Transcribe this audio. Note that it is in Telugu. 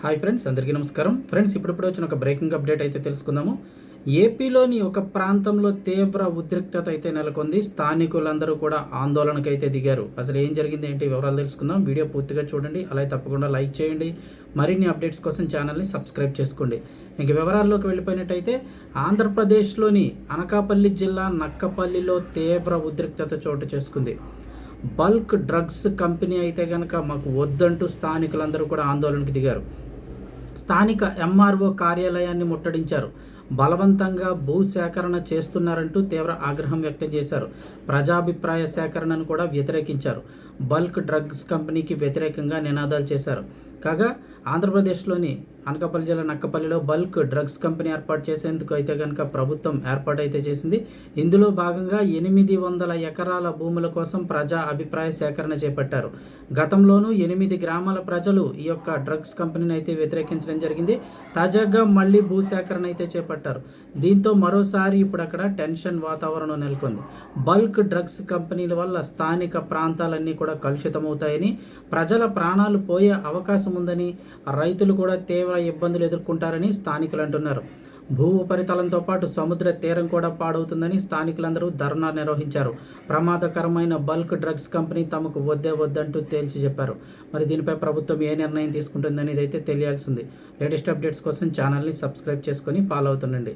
హాయ్ ఫ్రెండ్స్ అందరికీ నమస్కారం. ఫ్రెండ్స్ ఇప్పుడిప్పుడు వచ్చిన ఒక బ్రేకింగ్ అప్డేట్ అయితే తెలుసుకుందాము. ఏపీలోని ఒక ప్రాంతంలో తీవ్ర ఉద్రిక్తత అయితే నెలకొంది. స్థానికులందరూ కూడా ఆందోళనకు అయితే దిగారు. అసలు ఏం జరిగింది ఏంటి వివరాలు తెలుసుకుందాం. వీడియో పూర్తిగా చూడండి అలాగే తప్పకుండా లైక్ చేయండి. మరిన్ని అప్డేట్స్ కోసం ఛానల్ని సబ్స్క్రైబ్ చేసుకోండి. ఇంక వివరాల్లోకి వెళ్ళిపోయినట్టయితే ఆంధ్రప్రదేశ్లోని అనకాపల్లి జిల్లా నక్కపల్లిలో తీవ్ర ఉద్రిక్తత చోటు చేసుకుంది. బల్క్ డ్రగ్స్ కంపెనీ అయితే కనుక మాకు వద్దంటూ స్థానికులందరూ కూడా ఆందోళనకు దిగారు. స్థానిక ఎంఆర్ఓ కార్యాలయాన్ని ముట్టడించారు. బలవంతంగా భూ సేకరణ చేస్తున్నారంటూ తీవ్ర ఆగ్రహం వ్యక్తం చేశారు. ప్రజాభిప్రాయ సేకరణను కూడా వ్యతిరేకించారు. బల్క్ డ్రగ్స్ కంపెనీకి వ్యతిరేకంగా నినాదాలు చేశారు. కాగా ఆంధ్రప్రదేశ్లోని అనకాపల్లి జిల్లా నక్కపల్లిలో బల్క్ డ్రగ్స్ కంపెనీ ఏర్పాటు చేసేందుకు అయితే కనుక ప్రభుత్వం ఏర్పాటైతే చేసింది. ఇందులో భాగంగా ఎనిమిది వందల ఎకరాల భూముల కోసం ప్రజా అభిప్రాయ సేకరణ చేపట్టారు. గతంలోనూ ఎనిమిది గ్రామాల ప్రజలు ఈ యొక్క డ్రగ్స్ కంపెనీని అయితే వ్యతిరేకించడం జరిగింది. తాజాగా మళ్ళీ భూ సేకరణ అయితే చేపట్టారు. దీంతో మరోసారి ఇప్పుడు అక్కడ టెన్షన్ వాతావరణం నెలకొంది. బల్క్ డ్రగ్స్ కంపెనీల వల్ల స్థానిక ప్రాంతాలన్నీ కూడా కలుషితమవుతాయని ప్రజల ప్రాణాలు పోయే అవకాశం ఉందని రైతులు కూడా తీవ్ర ఇబ్బందులు ఎదుర్కొంటారని స్థానికులు అంటున్నారు. భూ ఉపరితలంతో పాటు సముద్ర తీరం కూడా పాడవుతుందని స్థానికులందరూ ధర్నా నిర్వహించారు. ప్రమాదకరమైన బల్క్ డ్రగ్స్ కంపెనీ తమకు వద్దే వద్దంటూ తేల్చి చెప్పారు. మరి దీనిపై ప్రభుత్వం ఏ నిర్ణయం తీసుకుంటుందని అయితే తెలియాల్సింది లేటెస్ట్ అప్డేట్స్ కోసం ఛానల్ని సబ్స్క్రైబ్ చేసుకొని ఫాలో అవుతుండండి.